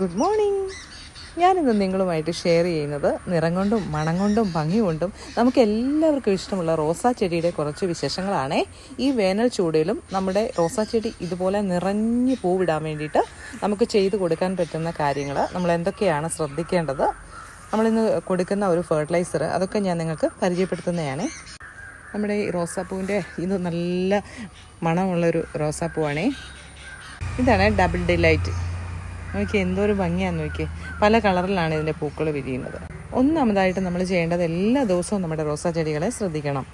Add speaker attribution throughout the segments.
Speaker 1: Good morning ഞാനിന്ന് നിങ്ങളുമായിട്ട് share ചെയ്യുന്നത് നിറം കൊണ്ടും മണം കൊണ്ടും ഭംഗി കൊണ്ടും നമുക്ക് എല്ലാവർക്കും ഇഷ്ടമുള്ള റോസാ ചെടിയുടെ കുറച്ച് വിശേഷങ്ങളാണേ. ഈ വേനൽ ചൂടിലും നമ്മുടെ റോസാ ചെടി ഇതുപോലെ നിറഞ്ഞു പൂവിടാൻ വേണ്ടിയിട്ട് നമുക്ക് ചെയ്തു കൊടുക്കാൻ പറ്റുന്ന കാര്യങ്ങൾ നമ്മൾ എന്തൊക്കെയാണ് ശ്രദ്ധിക്കേണ്ടത്? നമ്മളിന്ന് കൊടുക്കുന്ന ഒരു ഫെർട്ടിലൈസർ അതൊക്കെ ഞാൻ നിങ്ങൾക്ക് പരിചയപ്പെടുത്തുന്നതാണ്. നമ്മുടെ ഈ റോസാപ്പൂവിന്റെ ഇത് നല്ല മണമുള്ളൊരു റോസാപ്പൂവാണേ ഇതാണ് ഡബിൾ ഡിലൈറ്റ് നോക്കിയേ എന്തോരു ഭംഗിയാന്ന് നോക്കിയേ. പല കളറിലാണ് ഇതിന്റെ പൂക്കൾ വിരിയുന്നത്. ഒന്നാമതായിട്ട് നമ്മൾ ചെയ്യേണ്ടത് എല്ലാ ദിവസവും നമ്മുടെ റോസാ ചെടികളെ ശ്രദ്ധിക്കണം.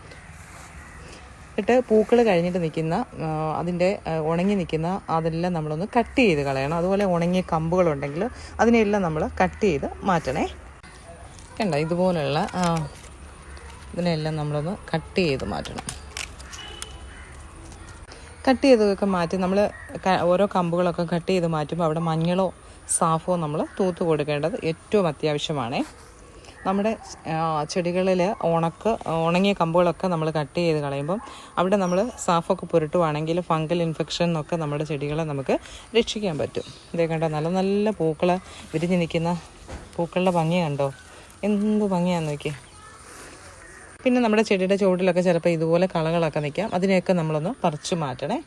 Speaker 1: എന്നിട്ട് പൂക്കൾ കഴിഞ്ഞിട്ട് നിൽക്കുന്ന അതിന്റെ ഉണങ്ങി നിൽക്കുന്ന അതെല്ലാം നമ്മളൊന്ന് കട്ട് ചെയ്ത് കളയണം. അതുപോലെ ഉണങ്ങിയ കമ്പുകളുണ്ടെങ്കിൽ അതിനെല്ലാം നമ്മൾ കട്ട് ചെയ്ത് മാറ്റണേ. കണ്ട ഇതുപോലുള്ള ആ, ഇതിനെല്ലാം നമ്മളൊന്ന് കട്ട് ചെയ്ത് മാറ്റണം. കട്ട് ചെയ്തൊക്കെ മാറ്റി നമ്മൾ ഓരോ കമ്പുകളൊക്കെ കട്ട് ചെയ്ത് മാറ്റുമ്പോൾ അവിടെ മഞ്ഞളോ സാഫോ നമ്മൾ തൂത്ത് കൊടുക്കേണ്ടത് ഏറ്റവും അത്യാവശ്യമാണ്. നമ്മുടെ ചെടികളിൽ ഉണക്ക് ഉണങ്ങിയ കമ്പുകളൊക്കെ നമ്മൾ കട്ട് ചെയ്ത് കളയുമ്പം അവിടെ നമ്മൾ സാഫൊക്കെ പുരട്ടുവാണെങ്കിൽ ഫംഗൽ ഇൻഫെക്ഷൻ എന്നൊക്കെ നമ്മുടെ ചെടികളെ നമുക്ക് രക്ഷിക്കാൻ പറ്റും. ഇതേ കണ്ടോ? നല്ല നല്ല പൂക്കൾ വിരിഞ്ഞ് നിൽക്കുന്ന പൂക്കളുടെ ഭംഗി കണ്ടോ? എന്ത് ഭംഗിയാന്ന് നോക്കി പിന്നെ നമ്മുടെ ചെടിയുടെ ചുവട്ടിലൊക്കെ ചിലപ്പോൾ ഇതുപോലെ കളകളൊക്കെ നിൽക്കാം. അതിനെയൊക്കെ നമ്മളൊന്ന് പറിച്ചു മാറ്റണേ.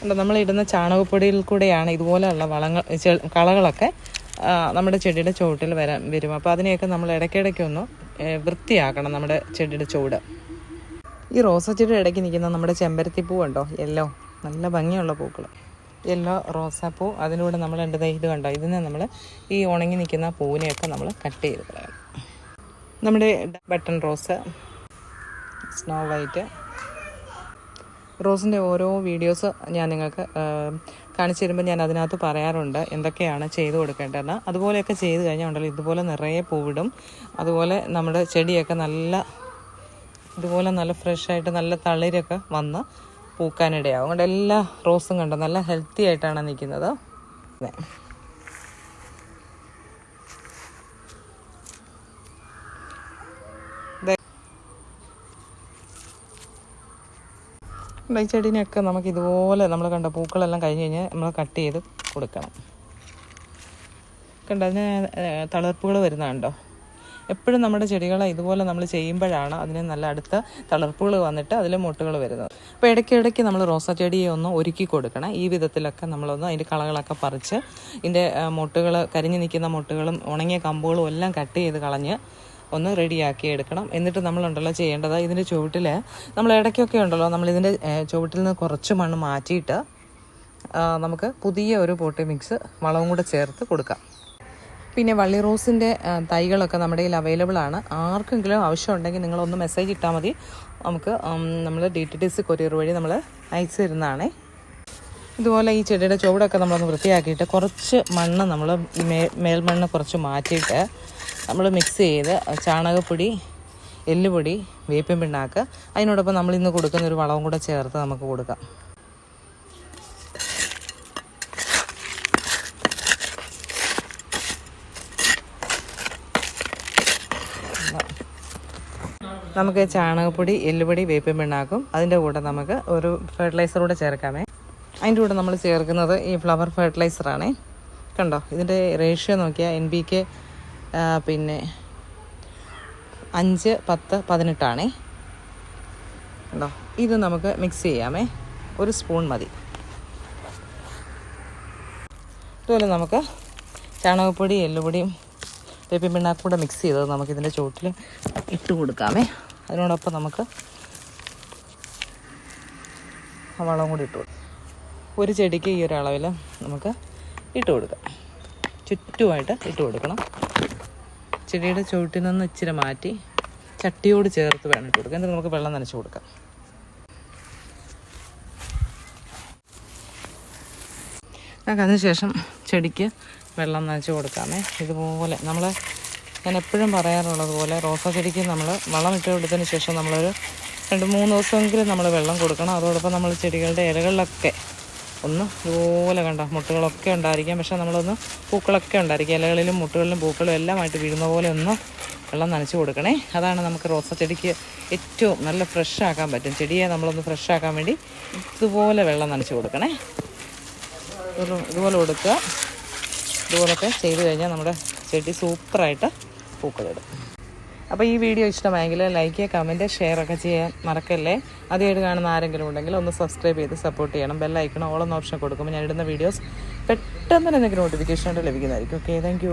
Speaker 1: കണ്ടോ നമ്മളിടുന്ന ചാണകപ്പൊടിയിൽ കൂടെയാണ് ഇതുപോലെയുള്ള വളങ്ങൾ കളകളൊക്കെ നമ്മുടെ ചെടിയുടെ ചുവട്ടിൽ വരാൻ വരും. അപ്പോൾ അതിനെയൊക്കെ നമ്മൾ ഇടയ്ക്കിടയ്ക്കൊന്ന് വൃത്തിയാക്കണം നമ്മുടെ ചെടിയുടെ ചുവട്. ഈ റോസ ചെടിയുടെ ഇടയ്ക്ക് നിൽക്കുന്ന നമ്മുടെ ചെമ്പരത്തി പൂ ഉണ്ടോ യെല്ലോ. നല്ല ഭംഗിയുള്ള പൂക്കൾ യെല്ലോ റോസാപ്പൂ. അതിലൂടെ നമ്മൾ ദേ ഇത് കണ്ടോ? ഇതിനെ നമ്മൾ ഈ ഉണങ്ങി നിൽക്കുന്ന പൂവിനെയൊക്കെ നമ്മൾ കട്ട് ചെയ്ത് കളയണം. നമ്മുടെ ബട്ടൺ റോസ്. സ്നോ വൈറ്റ് റോസിന്റെ ഓരോ വീഡിയോസ് ഞാൻ നിങ്ങൾക്ക് കാണിച്ചു തരുമ്പോൾ ഞാൻ അതിനകത്ത് പറയാറുണ്ട് എന്തൊക്കെയാണ് ചെയ്തു കൊടുക്കേണ്ടതെന്ന്. അതുപോലെയൊക്കെ ചെയ്ത് കഴിഞ്ഞാൽ ഉണ്ടല്ലോ ഇതുപോലെ നിറയെ പൂവിടും. അതുപോലെ നമ്മുടെ ചെടിയൊക്കെ നല്ല ഇതുപോലെ നല്ല ഫ്രഷായിട്ട് നല്ല തളിരൊക്കെ വന്ന് പൂക്കാനിടയാവും. അതുകൊണ്ട് എല്ലാ റോസും കണ്ടോ? നല്ല ഹെൽത്തി ആയിട്ടാണ് നിൽക്കുന്നത്. അതെ ചെടീനെയൊക്കെ നമുക്ക് ഇതുപോലെ നമ്മൾ കണ്ട പൂക്കളെല്ലാം കഴിഞ്ഞ് കഴിഞ്ഞാൽ നമ്മൾ കട്ട് ചെയ്ത് കൊടുക്കണം. കണ്ട? അതിന് തളർപ്പുകൾ വരുന്നുണ്ടോ? എപ്പോഴും നമ്മുടെ ചെടികളെ ഇതുപോലെ നമ്മൾ ചെയ്യുമ്പോഴാണ് അതിന് നല്ല അടുത്ത തളർപ്പുകൾ വന്നിട്ട് അതിൽ മുട്ടുകൾ വരുന്നത്. അപ്പോൾ ഇടയ്ക്കിടയ്ക്ക് നമ്മൾ റോസാ ചെടിയെ ഒന്ന് ഒരുക്കി കൊടുക്കണം. ഈ വിധത്തിലൊക്കെ നമ്മളൊന്ന് അതിന്റെ കളകളൊക്കെ പറിച്ച് ഇതിന്റെ മുട്ടുകൾ കരിഞ്ഞു നിൽക്കുന്ന മുട്ടുകളും ഉണങ്ങിയ കമ്പുകളും എല്ലാം കട്ട് ചെയ്ത് കളഞ്ഞ് ഒന്ന് റെഡിയാക്കി എടുക്കണം. എന്നിട്ട് നമ്മളുണ്ടല്ലോ ചെയ്യേണ്ടത്. ഇതിന്റെ ചുവട്ടിൽ നമ്മൾ ഇടയ്ക്കൊക്കെ ഉണ്ടല്ലോ നമ്മളിതിന്റെ ചുവട്ടിൽ നിന്ന് കുറച്ച് മണ്ണ് മാറ്റിയിട്ട് നമുക്ക് പുതിയ ഒരു പോട്ടി മിക്സ് വളവും കൂടെ ചേർത്ത് കൊടുക്കാം. പിന്നെ വള്ളി റോസിന്റെ തൈകളൊക്കെ നമ്മുടെ കയ്യിൽ അവൈലബിൾ ആണ്. ആർക്കെങ്കിലും ആവശ്യമുണ്ടെങ്കിൽ നിങ്ങളൊന്ന് മെസ്സേജ് ഇട്ടാൽ മതി. നമുക്ക് നമ്മൾ D T T C courier വഴി നമ്മൾ അയച്ചു തരുന്നതാണേ. ഇതുപോലെ ഈ ചെടിയുടെ ചുവടൊക്കെ നമ്മളൊന്ന് വൃത്തിയാക്കിയിട്ട് കുറച്ച് മണ്ണ് നമ്മൾ ഈ മേ മേൽമണ്ണ് കുറച്ച് മാറ്റിയിട്ട് നമ്മൾ മിക്സ് ചെയ്ത് ചാണകപ്പൊടി എല്ലുപൊടി വേപ്പിൻ പിണ്ണാക്ക് അതിനോടൊപ്പം നമ്മൾ ഇന്ന് കൊടുക്കുന്ന ഒരു വളവും കൂടെ ചേർത്ത് നമുക്ക് കൊടുക്കാം. നമുക്ക് ചാണകപ്പൊടി എല്ലുപൊടി വേപ്പിൻ പിണ്ണാക്കും അതിന്റെ കൂടെ നമുക്ക് ഒരു ഫെർട്ടിലൈസർ കൂടെ ചേർക്കാമേ. അതിന്റെ കൂടെ നമ്മൾ ചേർക്കുന്നത് ഈ ഫ്ലവർ ഫെർട്ടിലൈസറാണേ കണ്ടോ? ഇതിന്റെ റേഷ്യോ നോക്കിയാൽ എൻ ബി കെ പിന്നെ അഞ്ച് പത്ത് പതിനെട്ടാണേ. കണ്ടോ? ഇത് നമുക്ക് മിക്സ് ചെയ്യാമേ. ഒരു സ്പൂൺ മതി. ഇതുപോലെ നമുക്ക് ചാണകപ്പൊടി എല്ലുപൊടിയും വേപ്പിൻ പിണ്ണാക്കും കൂടെ മിക്സ് ചെയ്തത് നമുക്ക് ഇതിന്റെ ചുവട്ടിൽ ഇട്ട് കൊടുക്കാമേ. അതിനോടൊപ്പം നമുക്ക് വളം കൂടി ഇട്ട് കൊടുക്കാം. ഒരു ചെടിക്ക് ഈ ഒരു അളവിൽ നമുക്ക് ഇട്ട് കൊടുക്കാം. ചുറ്റുമായിട്ട് ഇട്ട് കൊടുക്കണം. ചെടിയുടെ ചുവട്ടിൽ നിന്ന് ഇച്ചിരി മാറ്റി ചട്ടിയോട് ചേർത്ത് വേണം ഇട്ട് കൊടുക്കാം എന്നിട്ട് നമുക്ക് വെള്ളം നനച്ചു കൊടുക്കാം. നമുക്ക് അതിനുശേഷം ചെടിക്ക് വെള്ളം നനച്ച് കൊടുക്കാമേ. ഇതുപോലെ നമ്മൾ ഞാൻ എപ്പോഴും പറയാറുള്ളത് പോലെ റോസാ ചെടിക്ക് നമ്മൾ വളം ഇട്ട് കൊടുത്തതിന് ശേഷം നമ്മളൊരു രണ്ട് മൂന്ന് ദിവസമെങ്കിലും നമ്മൾ വെള്ളം കൊടുക്കണം. അതോടൊപ്പം നമ്മൾ ചെടികളുടെ ഇലകളിലൊക്കെ ഒന്ന് ഇതുപോലെ കണ്ട മുട്ടുകളൊക്കെ ഉണ്ടായിരിക്കാം. പക്ഷേ നമ്മളൊന്ന് പൂക്കളൊക്കെ ഉണ്ടായിരിക്കും. ഇലകളിലും മുട്ടുകളിലും പൂക്കളും എല്ലാമായിട്ട് വീഴുന്ന പോലെ ഒന്ന് വെള്ളം നനച്ച് കൊടുക്കണേ. അതാണ് നമുക്ക് റോസ ചെടിക്ക് ഏറ്റവും നല്ല ഫ്രഷ് ആക്കാൻ പറ്റും. ചെടിയെ നമ്മളൊന്ന് ഫ്രഷ് ആക്കാൻ വേണ്ടി ഇതുപോലെ വെള്ളം നനച്ച് കൊടുക്കണേ. ഇതുപോലെ കൊടുക്കുക. ഇതുപോലൊക്കെ ചെയ്ത് കഴിഞ്ഞാൽ നമ്മുടെ ചെടി സൂപ്പറായിട്ട് പൂക്കളിടും. അപ്പോൾ ഈ വീഡിയോ ഇഷ്ടമായെങ്കിൽ ലൈക്ക് കമന്റ് ഷെയർ ഒക്കെ ചെയ്യാൻ മറക്കല്ലേ? ആദ്യമായിട്ട് കാണുന്ന ആരെങ്കിലും ഉണ്ടെങ്കിൽ ഒന്ന് സബ്സ്ക്രൈബ് ചെയ്ത് സപ്പോർട്ട് ചെയ്യണം. ബെല്ലൈക്കണം ഓളെന്ന ഓപ്ഷൻ കൊടുക്കുമ്പോൾ ഞാൻ ഇടുന്ന വീഡിയോസ് പെട്ടെന്ന് തന്നെ നിങ്ങൾക്ക് നോട്ടിഫിക്കേഷൻ ആയിട്ട് ലഭിക്കുന്നതായിരിക്കും. Okay thank